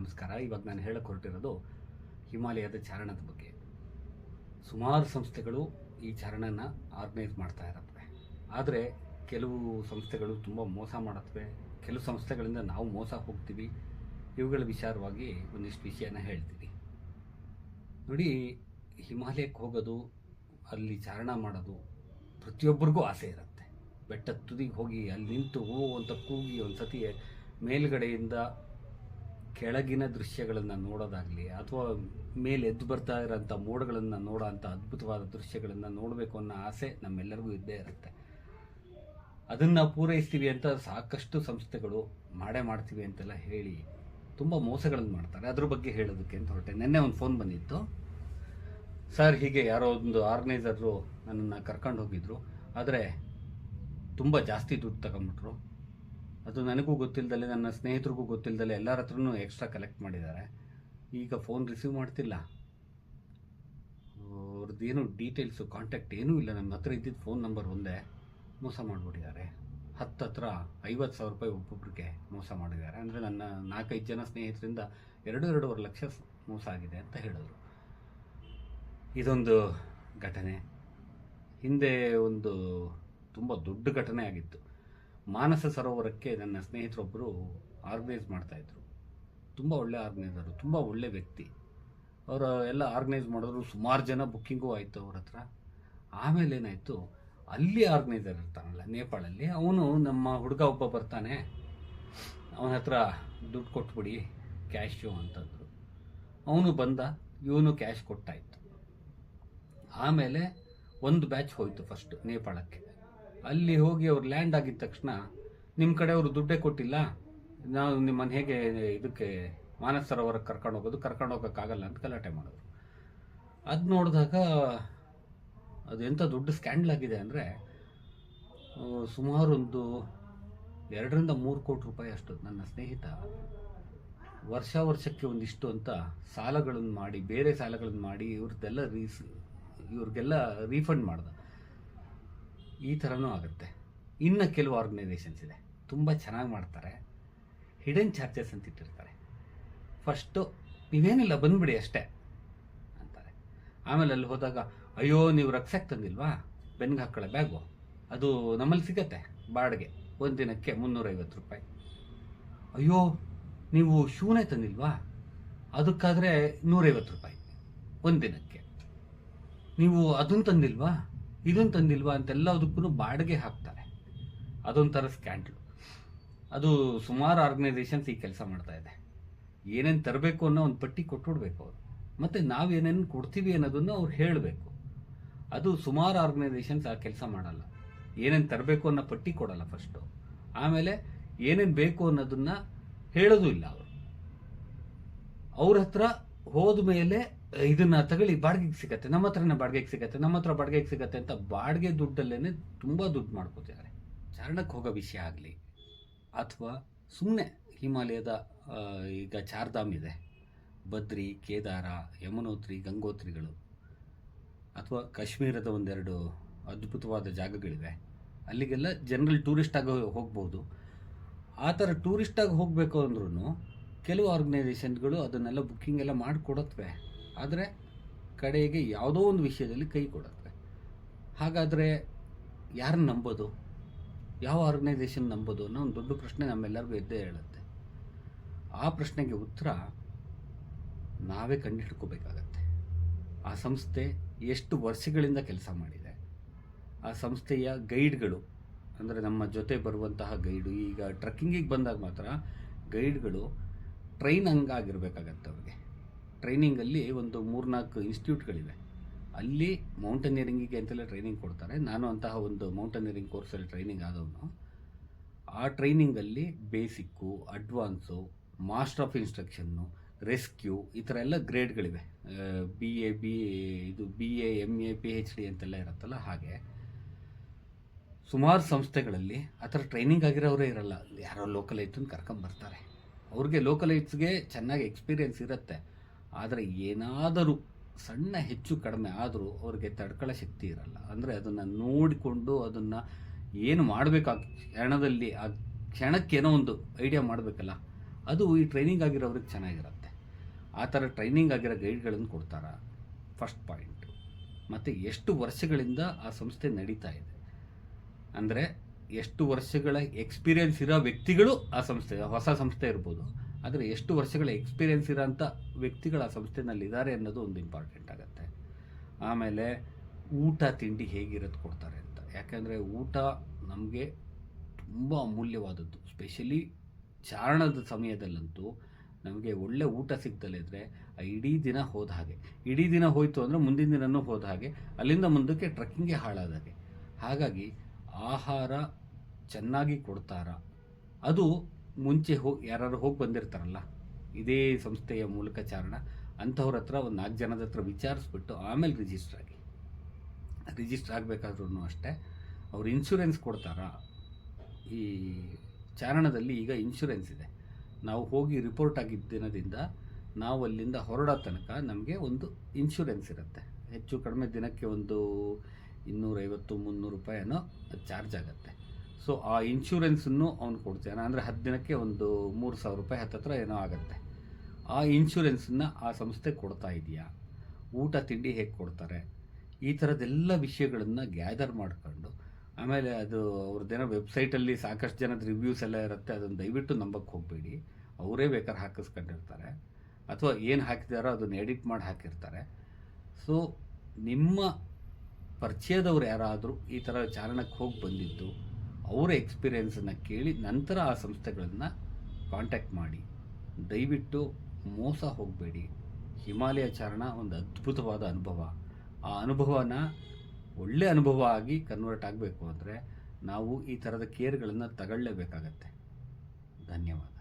ನಮಸ್ಕಾರ. ಇವಾಗ ನಾನು ಹೇಳಕ್ಕೆ ಹೊರಟಿರೋದು ಹಿಮಾಲಯದ ಚಾರಣದ ಬಗ್ಗೆ. ಸುಮಾರು ಸಂಸ್ಥೆಗಳು ಈ ಚಾರಣನ ಆರ್ಗನೈಸ್ ಮಾಡ್ತಾ ಇರತ್ವೆ ಆದರೆ ಕೆಲವು ಸಂಸ್ಥೆಗಳು ತುಂಬ ಮೋಸ ಮಾಡತ್ವೆ ಕೆಲವು ಸಂಸ್ಥೆಗಳಿಂದ ನಾವು ಮೋಸ ಹೋಗ್ತೀವಿ. ಇವುಗಳ ವಿಚಾರವಾಗಿ ಒಂದಿಷ್ಟು ವಿಷಯನ ಹೇಳ್ತೀನಿ. ನೋಡಿ, ಹಿಮಾಲಯಕ್ಕೆ ಹೋಗೋದು, ಅಲ್ಲಿ ಚಾರಣ ಮಾಡೋದು ಪ್ರತಿಯೊಬ್ಬರಿಗೂ ಆಸೆ ಇರುತ್ತೆ. ಬೆಟ್ಟದ ತುದಿಗೆ ಹೋಗಿ, ಅಲ್ಲಿ ನಿಂತು ಹೋ ಅಂತ ಕೂಗಿ ಒಂದು ಸತಿ ಮೇಲ್ಗಡೆಯಿಂದ ಕೆಳಗಿನ ದೃಶ್ಯಗಳನ್ನು ನೋಡೋದಾಗಲಿ ಅಥವಾ ಮೇಲೆ ಎದ್ದು ಬರ್ತಾ ಇರೋಂಥ ಮೋಡಗಳನ್ನು ನೋಡೋ ಅಂಥ ಅದ್ಭುತವಾದ ದೃಶ್ಯಗಳನ್ನು ನೋಡಬೇಕು ಅನ್ನೋ ಆಸೆ ನಮ್ಮೆಲ್ಲರಿಗೂ ಇದ್ದೇ ಇರುತ್ತೆ. ಅದನ್ನು ಪೂರೈಸ್ತೀವಿ ಅಂತ ಸಾಕಷ್ಟು ಸಂಸ್ಥೆಗಳು ಮಾಡೇ ಮಾಡ್ತೀವಿ ಅಂತೆಲ್ಲ ಹೇಳಿ ತುಂಬ ಮೋಸಗಳನ್ನು ಮಾಡ್ತಾರೆ. ಅದ್ರ ಬಗ್ಗೆ ಹೇಳೋದಕ್ಕೆ ಅಂತ ಹೊರಟೆ. ನಿನ್ನೆ ಒಂದು ಫೋನ್ ಬಂದಿತ್ತು. ಸರ್, ಹೀಗೆ ಯಾರೋ ಒಂದು ಆರ್ಗನೈಸರು ನನ್ನನ್ನು ಕರ್ಕೊಂಡು ಹೋಗಿದ್ರು. ಆದರೆ ತುಂಬ ಜಾಸ್ತಿ ದುಡ್ಡು ತಗೊಂಬಿಟ್ರು ಅದು ನನಗೂ ಗೊತ್ತಿಲ್ಲದಲ್ಲೇ ನನ್ನ ಸ್ನೇಹಿತರಿಗೂ ಗೊತ್ತಿಲ್ಲದಲ್ಲೇ ಎಲ್ಲರ ಹತ್ರನೂ ಎಕ್ಸ್ಟ್ರಾ ಕಲೆಕ್ಟ್ ಮಾಡಿದ್ದಾರೆ. ಈಗ ಫೋನ್ ರಿಸೀವ್ ಮಾಡ್ತಿಲ್ಲ. ಅವ್ರದ್ದೇನು ಡೀಟೇಲ್ಸು ಕಾಂಟ್ಯಾಕ್ಟ್ ಏನೂ ಇಲ್ಲ. ನನ್ನ ಹತ್ರ ಇದ್ದಿದ್ದು ಫೋನ್ ನಂಬರ್ ಒಂದೇ. ಮೋಸ ಮಾಡಿಬಿಟ್ಟಿದ್ದಾರೆ. ಹತ್ತು ಹತ್ರ ಐವತ್ತು ಸಾವಿರ ರೂಪಾಯಿ ಒಬ್ಬೊಬ್ಬರಿಗೆ ಮೋಸ ಮಾಡಿದ್ದಾರೆ. ಅಂದರೆ ನನ್ನ ನಾಲ್ಕೈದು ಜನ ಸ್ನೇಹಿತರಿಂದ ಎರಡು, ಎರಡೂವರೆ ಲಕ್ಷ ಮೋಸ ಆಗಿದೆ ಅಂತ ಹೇಳಿದ್ರು. ಇದೊಂದು ಘಟನೆ. ಹಿಂದೆ ಒಂದು ತುಂಬ ದೊಡ್ಡ ಘಟನೆ ಆಗಿತ್ತು. ಮಾನಸ ಸರೋವರಕ್ಕೆ ನನ್ನ ಸ್ನೇಹಿತರೊಬ್ಬರು ಆರ್ಗನೈಸ್ ಮಾಡ್ತಾಯಿದ್ರು ತುಂಬ ಒಳ್ಳೆ ಆರ್ಗನೈಸರು ತುಂಬ ಒಳ್ಳೆ ವ್ಯಕ್ತಿ. ಅವರು ಎಲ್ಲ ಆರ್ಗನೈಸ್ ಮಾಡಿದ್ರು, ಸುಮಾರು ಜನ ಬುಕ್ಕಿಂಗೂ ಆಯಿತು ಅವ್ರ ಹತ್ರ. ಆಮೇಲೆ ಏನಾಯಿತು, ಅಲ್ಲಿ ಆರ್ಗನೈಸರ್ ಇರ್ತಾನಲ್ಲ, ನೇಪಾಳಲ್ಲಿ, ಅವನು ನಮ್ಮ ಹುಡುಗ ಒಬ್ಬ ಬರ್ತಾನೆ. ಅವನ ಹತ್ರ ದುಡ್ಡು ಕೊಟ್ಬಿಡಿ ಕ್ಯಾಶು ಅಂತಂದ್ರು. ಅವನು ಬಂದ, ಇವನು ಕ್ಯಾಶ್ ಕೊಟ್ಟಾಯಿತು. ಆಮೇಲೆ ಒಂದು ಬ್ಯಾಚ್ ಹೋಯಿತು ಫಸ್ಟ್ ನೇಪಾಳಕ್ಕೆ. ಅಲ್ಲಿ ಹೋಗಿ ಅವ್ರು ಲ್ಯಾಂಡ್ ಆಗಿದ ತಕ್ಷಣ ನಿಮ್ಮ ಕಡೆ ಅವರು ದುಡ್ಡೇ ಕೊಟ್ಟಿಲ್ಲ. ನಾವು ನಿಮ್ಮನ್ನು ಹೇಗೆ ಇದಕ್ಕೆ ಮಾನಸ ಸರೋವರಕ್ಕೆ ಕರ್ಕೊಂಡು ಹೋಗೋದು? ಕರ್ಕೊಂಡು ಹೋಗೋಕ್ಕಾಗಲ್ಲ ಅಂತ ಗಲಾಟೆ ಮಾಡೋದು ಅದು ನೋಡಿದಾಗ ಅದು ಎಂಥ ದೊಡ್ಡ ಸ್ಕ್ಯಾಂಡಲ್ ಆಗಿದೆ ಅಂದರೆ ಸುಮಾರು ಒಂದು ಎರಡರಿಂದ ಮೂರು ಕೋಟಿ ರೂಪಾಯಿ ಅಷ್ಟು ನನ್ನ ಸ್ನೇಹಿತ ವರ್ಷ ವರ್ಷಕ್ಕೆ ಒಂದಿಷ್ಟು ಅಂತ ಸಾಲಗಳನ್ನು ಮಾಡಿ, ಬೇರೆ ಸಾಲಗಳನ್ನು ಮಾಡಿ ಇವ್ರದ್ದೆಲ್ಲ ರೀಸ್, ಇವ್ರಿಗೆಲ್ಲ ರೀಫಂಡ್ ಮಾಡ್ದ. ಈ ಥರನೂ ಆಗುತ್ತೆ. ಇನ್ನು ಕೆಲವು ಆರ್ಗನೈಸೇಷನ್ಸ್ ಇದೆ. ತುಂಬ ಚೆನ್ನಾಗಿ ಮಾಡ್ತಾರೆ. ಹಿಡನ್ ಚಾರ್ಜಸ್ ಅಂತ ಇಟ್ಟಿರ್ತಾರೆ. ಫಸ್ಟು ನೀವೇನಿಲ್ಲ ಬಂದ್ಬಿಡಿ ಅಷ್ಟೇ ಅಂತಾರೆ. ಆಮೇಲೆ ಅಲ್ಲಿ ಹೋದಾಗ, ಅಯ್ಯೋ, ನೀವು ರಕ್ಸಕ್ಕೆ ತಂದಿಲ್ವಾ? ಬೆನ್ಗೆ ಹಾಕೊಳ್ಳೋ ಬ್ಯಾಗು. ಅದು ನಮ್ಮಲ್ಲಿ ಸಿಗತ್ತೆ, ಬಾಡಿಗೆ. ಒಂದು ದಿನಕ್ಕೆ ಮುನ್ನೂರೈವತ್ತು ರೂಪಾಯಿ. ಅಯ್ಯೋ, ನೀವು ಶೂನೇ ತಂದಿಲ್ವಾ? ಅದಕ್ಕಾದರೆ ನೂರೈವತ್ತು ರೂಪಾಯಿ ಒಂದು ದಿನಕ್ಕೆ. ನೀವು ಅದನ್ನು ತಂದಿಲ್ವಾ? ಇದನ್ನು ತಂದಿಲ್ವಾ ಅಂತೆಲ್ಲದಕ್ಕೂ ಬಾಡಿಗೆ ಹಾಕ್ತಾರೆ. ಅದೊಂಥರ ಸ್ಕ್ಯಾಂಡ್ಲು. ಅದು ಸುಮಾರು ಆರ್ಗನೈಸೇಷನ್ಸ್ ಈ ಕೆಲಸ ಮಾಡ್ತಾ ಇದೆ. ಏನೇನು ತರಬೇಕು ಅನ್ನೋ ಒಂದು ಪಟ್ಟಿ ಕೊಟ್ಬಿಡ್ಬೇಕು ಅವರು. ಮತ್ತು ನಾವೇನೇನು ಕೊಡ್ತೀವಿ ಅನ್ನೋದನ್ನು ಅವ್ರು ಹೇಳಬೇಕು. ಅದು ಸುಮಾರು ಆರ್ಗನೈಸೇಷನ್ಸ್ ಆ ಕೆಲಸ ಮಾಡಲ್ಲ. ಏನೇನು ತರಬೇಕು ಅನ್ನೋ ಪಟ್ಟಿ ಕೊಡಲ್ಲ ಫಸ್ಟು ಆಮೇಲೆ ಏನೇನು ಬೇಕು ಅನ್ನೋದನ್ನು ಹೇಳೋದು ಇಲ್ಲ ಅವರು. ಅವ್ರ ಹತ್ರ ಹೋದ ಮೇಲೆ ಇದನ್ನ ತಗೊಳ್ಳಿ, ಬಾಡಿಗೆಗೆ ಸಿಗತ್ತೆ, ನಮ್ಮ ಹತ್ರನೇ ಬಾಡಿಗೆಗೆ ಸಿಗತ್ತೆ, ನಮ್ಮ ಹತ್ರ ಬಾಡಿಗೆಗೆ ಸಿಗತ್ತೆ ಅಂತ ಬಾಡಿಗೆ ದುಡ್ಡಲ್ಲೇ ತುಂಬ ದುಡ್ಡು ಮಾಡ್ಕೋತಿದ್ದಾರೆ. ಚಾರಣಕ್ಕೆ ಹೋಗೋ ವಿಷಯ ಆಗಲಿ, ಅಥವಾ ಸುಮ್ಮನೆ ಹಿಮಾಲಯದ ಈಗ ಚಾರ್ಧಾಮ್ ಇದೆ, ಬದ್ರಿ, ಕೇದಾರ, ಯಮುನೋತ್ರಿ, ಗಂಗೋತ್ರಿಗಳು, ಅಥವಾ ಕಾಶ್ಮೀರದ ಒಂದೆರಡು ಅದ್ಭುತವಾದ ಜಾಗಗಳಿವೆ, ಅಲ್ಲಿಗೆಲ್ಲ ಜನರಲ್ ಟೂರಿಸ್ಟಾಗಿ ಹೋಗ್ಬೋದು. ಆ ಥರ ಟೂರಿಸ್ಟಾಗಿ ಹೋಗಬೇಕು ಅಂದ್ರೂ ಕೆಲವು ಆರ್ಗನೈಸೇಷನ್ಗಳು ಅದನ್ನೆಲ್ಲ ಬುಕ್ಕಿಂಗ್ ಎಲ್ಲ ಮಾಡಿಕೊಡತ್ವೆ. ಆದರೆ ಕಡೆಗೆ ಯಾವುದೋ ಒಂದು ವಿಷಯದಲ್ಲಿ ಕೈ ಕೊಡುತ್ತೆ. ಹಾಗಾದರೆ ಯಾರನ್ನ ನಂಬೋದು? ಯಾವ ಆರ್ಗನೈಸೇಷನ್ ನಂಬೋದು ಅನ್ನೋ ಒಂದು ದೊಡ್ಡ ಪ್ರಶ್ನೆ ನಮ್ಮೆಲ್ಲರಿಗೂ ಇದ್ದೇ ಹೇಳುತ್ತೆ. ಆ ಪ್ರಶ್ನೆಗೆ ಉತ್ತರ ನಾವೇ ಕಂಡುಹಿಡ್ಕೋಬೇಕಾಗತ್ತೆ ಆ ಸಂಸ್ಥೆ ಎಷ್ಟು ವರ್ಷಗಳಿಂದ ಕೆಲಸ ಮಾಡಿದೆ. ಆ ಸಂಸ್ಥೆಯ ಗೈಡ್ಗಳು, ಅಂದರೆ ನಮ್ಮ ಜೊತೆ ಬರುವಂತಹ ಗೈಡು, ಈಗ ಟ್ರಕ್ಕಿಂಗಿಗೆ ಬಂದಾಗ ಮಾತ್ರ ಗೈಡ್ಗಳು ಟ್ರೈನ್ ಹಂಗಾಗಿರ್ಬೇಕಾಗತ್ತೆ ಅವ್ರಿಗೆ. ಟ್ರೈನಿಂಗಲ್ಲಿ ಒಂದು ಮೂರ್ನಾಲ್ಕು ಇನ್ಸ್ಟಿಟ್ಯೂಟ್ಗಳಿವೆ. ಅಲ್ಲಿ ಮೌಂಟನಿಯರಿಂಗಿಗೆ ಅಂತೆಲ್ಲ ಟ್ರೈನಿಂಗ್ ಕೊಡ್ತಾರೆ. ನಾನು ಅಂತಹ ಒಂದು ಮೌಂಟನಿಯರಿಂಗ್ ಕೋರ್ಸಲ್ಲಿ ಟ್ರೈನಿಂಗ್ ಆದವನು. ಆ ಟ್ರೈನಿಂಗಲ್ಲಿ basic, advance, master of instruction, rescue ಈ ಥರ ಎಲ್ಲ ಗ್ರೇಡ್ಗಳಿವೆ. ಬಿ ಎ ಬಿ ಇದು B A M A P H D ಅಂತೆಲ್ಲ ಇರುತ್ತಲ್ಲ ಹಾಗೆ. ಸುಮಾರು ಸಂಸ್ಥೆಗಳಲ್ಲಿ ಆ ಥರ ಟ್ರೈನಿಂಗ್ ಆಗಿರೋರೇ ಇರಲ್ಲ. ಯಾರೋ ಲೋಕಲ್ ಐತನ್ನು ಕರ್ಕೊಂಬರ್ತಾರೆ. ಅವ್ರಿಗೆ ಲೋಕಲ್ ಐಟ್ಸ್ಗೆ ಚೆನ್ನಾಗಿ ಎಕ್ಸ್ಪೀರಿಯೆನ್ಸ್ ಇರುತ್ತೆ. ಆದರೆ ಏನಾದರೂ ಸಣ್ಣ ಹೆಚ್ಚು ಕಡಿಮೆ ಆದರೂ ಅವ್ರಿಗೆ ತಡ್ಕೊಳ್ಳೋ ಶಕ್ತಿ ಇರಲ್ಲ. ಅಂದರೆ ಅದನ್ನು ನೋಡಿಕೊಂಡು ಅದನ್ನು ಏನು ಮಾಡಬೇಕಾ ಆ ಕ್ಷಣದಲ್ಲಿ, ಆ ಕ್ಷಣಕ್ಕೆ ಏನೋ ಒಂದು ಐಡಿಯಾ ಮಾಡಬೇಕಲ್ಲ, ಅದು ಈ ಟ್ರೈನಿಂಗ್ ಆಗಿರೋರಿಗೆ ಚೆನ್ನಾಗಿರುತ್ತೆ. ಆ ಥರ ಟ್ರೈನಿಂಗ್ ಆಗಿರೋ ಗೈಡ್ಗಳನ್ನು ಕೊಡ್ತಾರ. ಫಸ್ಟ್ ಪಾಯಿಂಟು ಮತ್ತು ಎಷ್ಟು ವರ್ಷಗಳಿಂದ ಆ ಸಂಸ್ಥೆ ನಡೀತಾ ಇದೆ. ಅಂದರೆ ಎಷ್ಟು ವರ್ಷಗಳ ಎಕ್ಸ್ಪೀರಿಯನ್ಸ್ ಇರೋ ವ್ಯಕ್ತಿಗಳು ಆ ಸಂಸ್ಥೆ, ಹೊಸ ಸಂಸ್ಥೆ ಇರ್ಬೋದು. ಆದರೆ ಎಷ್ಟು ವರ್ಷಗಳ ಎಕ್ಸ್ಪೀರಿಯನ್ಸ್ ಇರೋಂಥ ವ್ಯಕ್ತಿಗಳ ಸಂಸ್ಥೆನಲ್ಲಿ ಇದ್ದಾರೆ ಅನ್ನೋದು ಒಂದು ಇಂಪಾರ್ಟೆಂಟ್ ಆಗುತ್ತೆ. ಆಮೇಲೆ ಊಟ ತಿಂಡಿ ಹೇಗಿರೋದು ಕೊಡ್ತಾರೆ ಅಂತ. ಯಾಕೆಂದರೆ ಊಟ ನಮಗೆ ತುಂಬ ಅಮೂಲ್ಯವಾದದ್ದು. ಸ್ಪೆಷಲಿ ಚಾರಣದ ಸಮಯದಲ್ಲಂತೂ ನಮಗೆ ಒಳ್ಳೆ ಊಟ ಸಿಗ್ದಲ್ಲಿದ್ರೆ ಆ ಇಡೀ ದಿನ ಹೋದ ಹಾಗೆ. ಇಡೀ ದಿನ ಹೋಯಿತು ಅಂದರೆ ಮುಂದಿನ ದಿನನೂ ಹೋದ ಹಾಗೆ. ಅಲ್ಲಿಂದ ಮುಂದಕ್ಕೆ ಟ್ರಕ್ಕಿಂಗೇ ಹಾಳಾದ ಹಾಗೆ. ಹಾಗಾಗಿ ಆಹಾರ ಚೆನ್ನಾಗಿ ಕೊಡ್ತಾರ? ಅದು ಮುಂಚೆ ಹೋಗಿ ಯಾರು ಹೋಗಿ ಬಂದಿರ್ತಾರಲ್ಲ, ಇದೇ ಸಂಸ್ಥೆಯ ಮೂಲಕ ಚಾರಣ, ಅಂಥವ್ರ ಹತ್ರ ಒಂದು ನಾಲ್ಕು ಜನದ ಹತ್ರ ವಿಚಾರಿಸ್ಬಿಟ್ಟು ಆಮೇಲೆ ರಿಜಿಸ್ಟರ್ ಆಗಿ. ರಿಜಿಸ್ಟರ್ ಆಗಬೇಕಾದ್ರೂ ಅಷ್ಟೇ, ಅವ್ರು ಇನ್ಶೂರೆನ್ಸ್ ಕೊಡ್ತಾರಾ? ಈ ಚಾರಣದಲ್ಲಿ ಈಗ ಇನ್ಶೂರೆನ್ಸ್ ಇದೆ. ನಾವು ಹೋಗಿ ರಿಪೋರ್ಟ್ ಆಗಿದ್ದ ದಿನದಿಂದ ನಾವು ಅಲ್ಲಿಂದ ಹೊರಡೋ ತನಕ ನಮಗೆ ಒಂದು ಇನ್ಶೂರೆನ್ಸ್ ಇರುತ್ತೆ. ಹೆಚ್ಚು ಕಡಿಮೆ ದಿನಕ್ಕೆ ಒಂದು ಇನ್ನೂರೈವತ್ತು, ಮುನ್ನೂರು ರೂಪಾಯಿನೋ ಚಾರ್ಜ್ ಆಗುತ್ತೆ. ಸೊ ಆ ಇನ್ಶೂರೆನ್ಸನ್ನು ಅವನು ಕೊಡ್ತಾನೆ. ಅಂದರೆ ಹತ್ತು ದಿನಕ್ಕೆ ಒಂದು ಮೂರು ಸಾವಿರ ರೂಪಾಯಿ ಹತ್ತತ್ರ ಏನೋ ಆಗುತ್ತೆ. ಆ ಇನ್ಶೂರೆನ್ಸನ್ನು ಆ ಸಂಸ್ಥೆ ಕೊಡ್ತಾ ಇದೆಯಾ? ಊಟ, ತಿಂಡಿ ಹೇಗೆ ಕೊಡ್ತಾರೆ? ಈ ಥರದ್ದೆಲ್ಲ ವಿಷಯಗಳನ್ನು ಗ್ಯಾದರ್ ಮಾಡ್ಕೊಂಡು, ಆಮೇಲೆ ಅದು ಅವ್ರದ್ದೇನೋ ವೆಬ್ಸೈಟಲ್ಲಿ ಸಾಕಷ್ಟು ಜನದ ರಿವ್ಯೂಸ್ ಎಲ್ಲ ಇರುತ್ತೆ. ಅದನ್ನು ದಯವಿಟ್ಟು ನಂಬಕ್ಕೆ ಹೋಗಬೇಡಿ. ಅವರೇ ಬೇಕಾದ್ರೆ ಹಾಕಿಸ್ಕೊಂಡಿರ್ತಾರೆ. ಅಥವಾ ಏನು ಹಾಕಿದಾರೋ ಅದನ್ನು ಎಡಿಟ್ ಮಾಡಿ ಹಾಕಿರ್ತಾರೆ. ಸೊ ನಿಮ್ಮ ಪರಿಚಯದವ್ರು ಯಾರಾದರೂ ಈ ಥರ ಚಾರಣಕ್ಕೆ ಹೋಗಿ ಬಂದಿದ್ದು ಅವರ ಎಕ್ಸ್ಪೀರಿಯೆನ್ಸನ್ನು ಕೇಳಿ ನಂತರ ಆ ಸಂಸ್ಥೆಗಳನ್ನು ಕಾಂಟ್ಯಾಕ್ಟ್ ಮಾಡಿ. ದಯವಿಟ್ಟು ಮೋಸ ಹೋಗಬೇಡಿ. ಹಿಮಾಲಯ ಚಾರಣ ಒಂದು ಅದ್ಭುತವಾದ ಅನುಭವ. ಆ ಅನುಭವನ ಒಳ್ಳೆ ಅನುಭವ ಆಗಿ ಕನ್ವರ್ಟ್ ಆಗಬೇಕು ಅಂದರೆ ನಾವು ಈ ಥರದ ಕೇರ್ಗಳನ್ನು ತಗೊಳ್ಳೇಬೇಕಾಗತ್ತೆ. ಧನ್ಯವಾದ.